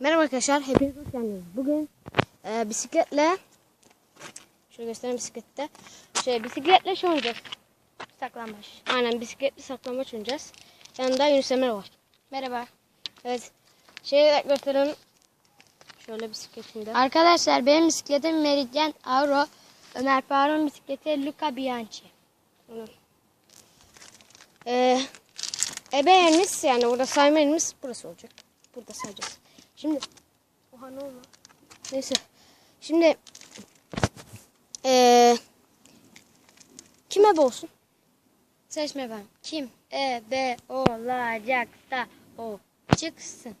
Merhaba arkadaşlar, hepiniz hoş geldiniz. Bugün e, bisikletle, şöyle göstereyim bisiklette. Şey, bisikletle şey oynayacağız. Saklambaç. Aynen bisikletli saklambaç oynayacağız. Yanında Yunus Emre var. Merhaba. Evet, şey gösterelim. Şöyle bisikletinde. Arkadaşlar benim bisikletim Meridian Auro. Ömer Faruk'un bisikleti Luca Bianchi. Ee, ebe yerimiz yani burada sayma burası olacak. Burada sayacağız. Şimdi Oha ne oldu? Neyse. Şimdi ee, kim ebe olsun? Seçme ben. Kim? E, B, olacak da o çıksın.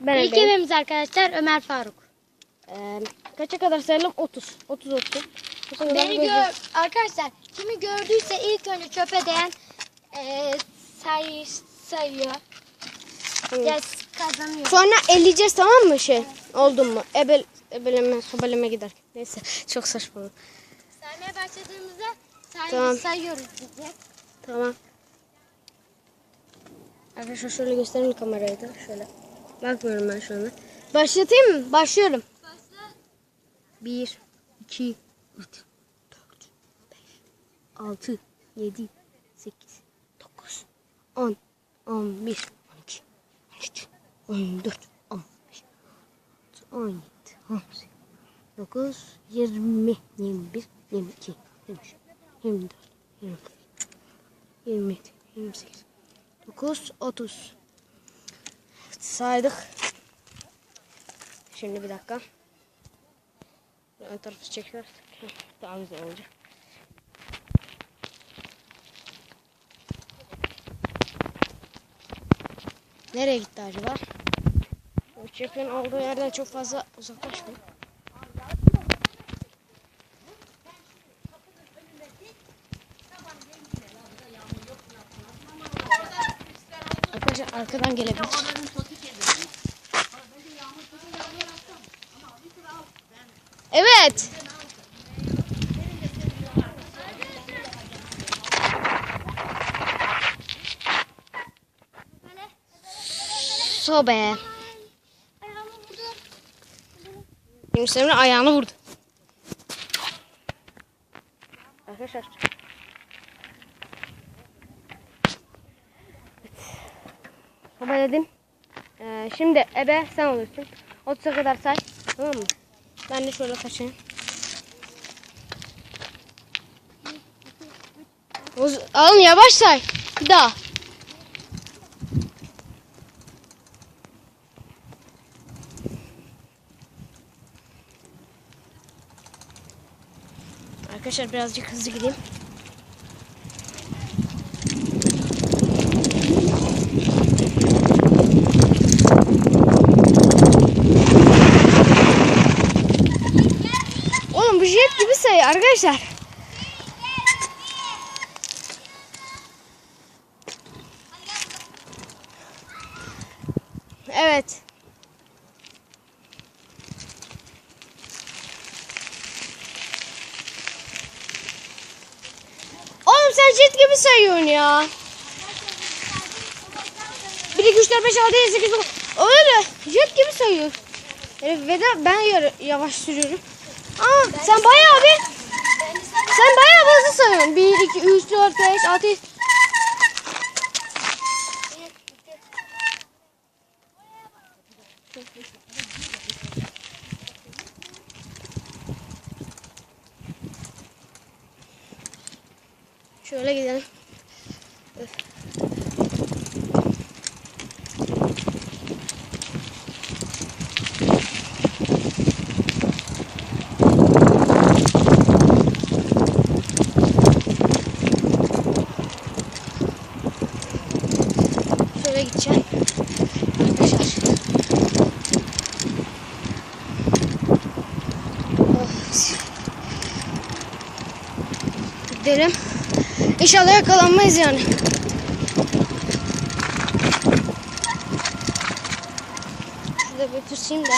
Ben İlk ebeyim. evimiz arkadaşlar Ömer Faruk. Ee, kaça kadar sayalım? 30. 30 30. Bu kadar Beni gör arkadaşlar kimi gördüyse ilk önce çöpe değen e, say sayıyor. Hı. Ya kazanıyor. Sonra eleyeceğiz tamam mı şey? Oldu mu? Ebe, ebeleme, sobaleme gider. Neyse çok saçma. Saymaya başladığımızda say Tamam. sayıyoruz diyecek. Tamam. Arkadaşlar şöyle göstereyim kamerayı da. Şöyle. Bakmıyorum ben şu anda. Başlatayım mı? Başlıyorum. Başla. 1, 2, 3, 4, 5, 6, 7, 8, 9, 10, 11, 12, 13, 14, 15, 17, 18, 19, 20, 21, 22, 23, 24, 25, 27, 28, 9, 30. Saydık. Şimdi bir dakika. Ön tarafı çekiyoruz. Daha güzel olacak. Nereye gitti acaba? Çöpün olduğu yerden çok fazla uzaklaşma. Arkadaşlar arkadan gelebilir. Evet. Sobe. Ayağımı vurdu. Yunus Emre ayağını vurdu. Arkadaşlar. Sobe dedim. Ee, şimdi ebe sen olursun. 30'a kadar say. Tamam mı? Ben de şöyle kaçayım. Alın yavaş say. Bir daha. Arkadaşlar birazcık hızlı gideyim. Oğlum bu jet gibi sayı arkadaşlar. Evet. Oğlum sen jet gibi sayıyorsun ya. 1, 2, 3, 4, 5, 6, 7, 8, 9. Öyle jet gibi sayıyor. Evet, ve de ben yavaş sürüyorum. Aa, sen bayağı bir sen bayağı hızlı sayıyorsun. 1, 2, 3, 4, 5, 6, 7. Şöyle gidelim. Öf. Şöyle gideceğim. Arkadaşlar. Of. Gidelim. İnşallah yakalanmayız yani. Şurada götürseyim de.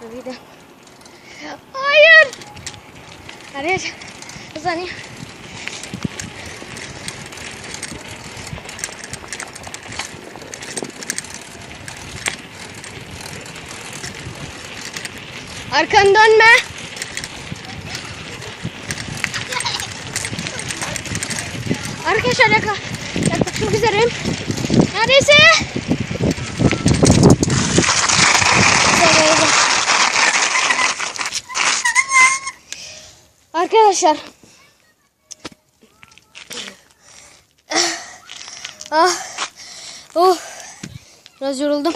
Hadi gidelim. Hayır. Arkadaşlar Arkanı dönme. Arkadaşlar yaka, yaklaşmak üzereyim. Neredeyse. Arkadaşlar. Ah. Oh. Biraz yoruldum.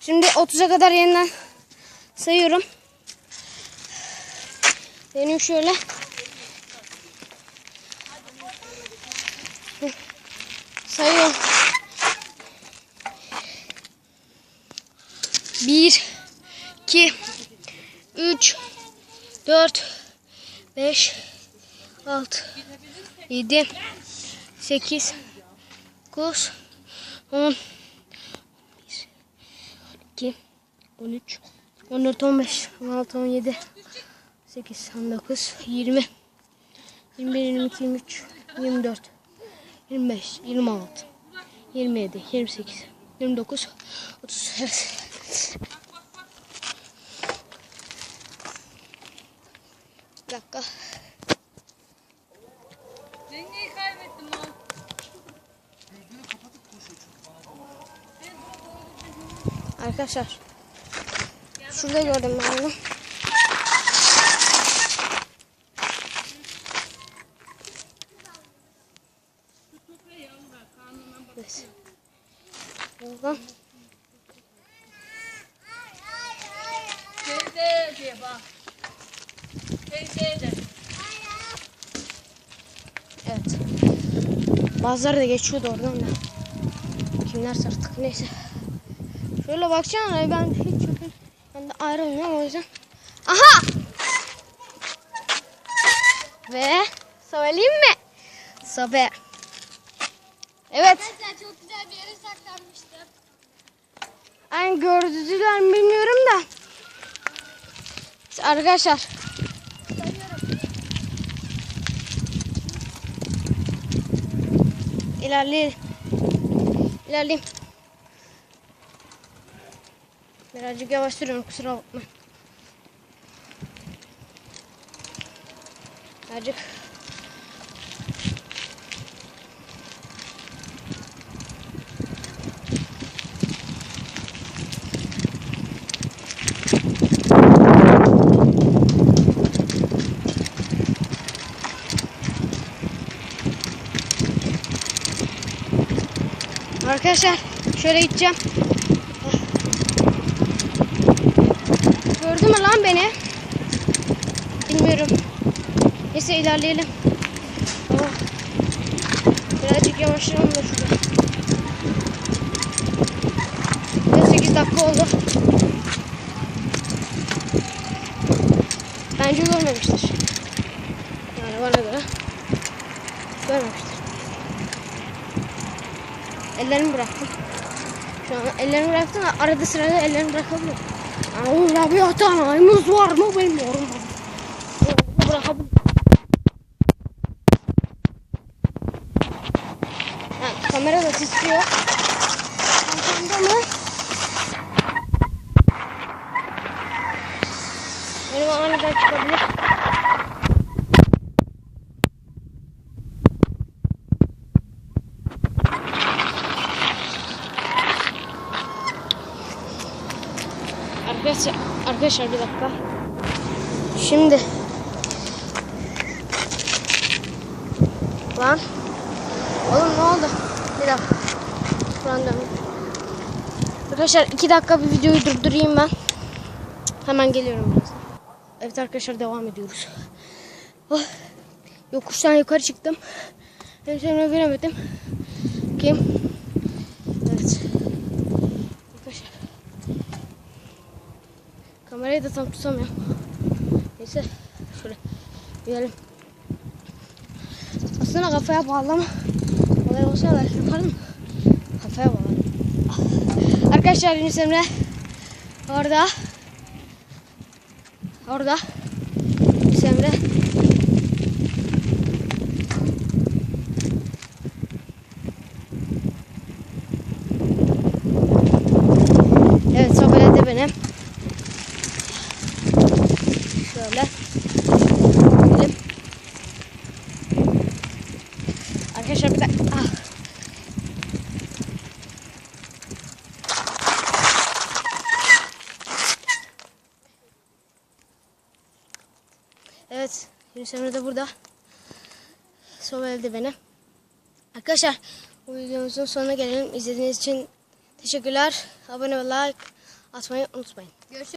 Şimdi 30'a kadar yeniden sayıyorum. Benim şöyle. Sayıyorum. Bir, iki, üç, dört, beş, altı, yedi, sekiz, dokuz, on, iki, on üç, on dört, on beş, on altı, on yedi, 8, 19, 20, 21, 22, 23, 24, 25, 26, 27, 28, 29, 30. Evet. Bir dakika. Dengeyi kaybettim lan. Arkadaşlar. Şurada gördüm ben onu. Neyse. Buradan. Teyze diye bak. Teyze de. Evet. Bazıları da geçiyordu oradan da. Kimler artık neyse. Şöyle baksana ben hiç çöpün ben de ayrılmıyorum o yüzden. Aha! Ve söyleyeyim mi? Sobe. Evet. Arkadaşlar çok güzel bir yere saklanmıştım. Ben gördüler mi bilmiyorum da. İşte Arkadaşlar. İlerleyelim. İlerleyeyim. Birazcık yavaş sürüyorum kusura bakma. Birazcık. Arkadaşlar şöyle gideceğim. Gördü mü lan beni? Bilmiyorum. Neyse ilerleyelim. Oh. Birazcık yavaşlayalım da şurada. Ya 8 dakika oldu. Bence görmemiştir. Yani bana göre görmemiştir. Ellerimi bıraktım. Şu an ellerimi bıraktım da arada sırada ellerimi bırakabiliyorum. Yani orada bir hatanayımız var mı bilmiyorum. Bırakabilirim. Ha, kamera da titriyor. Arkamda mı? Benim aniden çıkabilir. Arkadaşlar, bir dakika. Şimdi Lan Oğlum ne oldu? Bir dakika. Şuradan dön. Arkadaşlar iki dakika bir videoyu durdurayım ben. Hemen geliyorum biraz. Evet arkadaşlar devam ediyoruz. Oh. Yokuştan yukarı çıktım. Hemşehrime veremedim. Kim? Evet. Arkadaşlar. Kamerayı da tam tutamıyorum. Neyse. Şöyle. Gidelim. Aslında kafaya bağlama. Olay olsa da yapardım. Kafaya bağladım. Arkadaşlar Yunus Emre orada. Orada. Yunus Emre. Evet sobeledi benim. Şöyle. Gidelim. Arkadaşlar bir de ah. Evet, Yunus Emre de burada. Sobeledi beni. Arkadaşlar, bu videomuzun sonuna gelelim. İzlediğiniz için teşekkürler. Abone ve like atmayı unutmayın. Görüşürüz.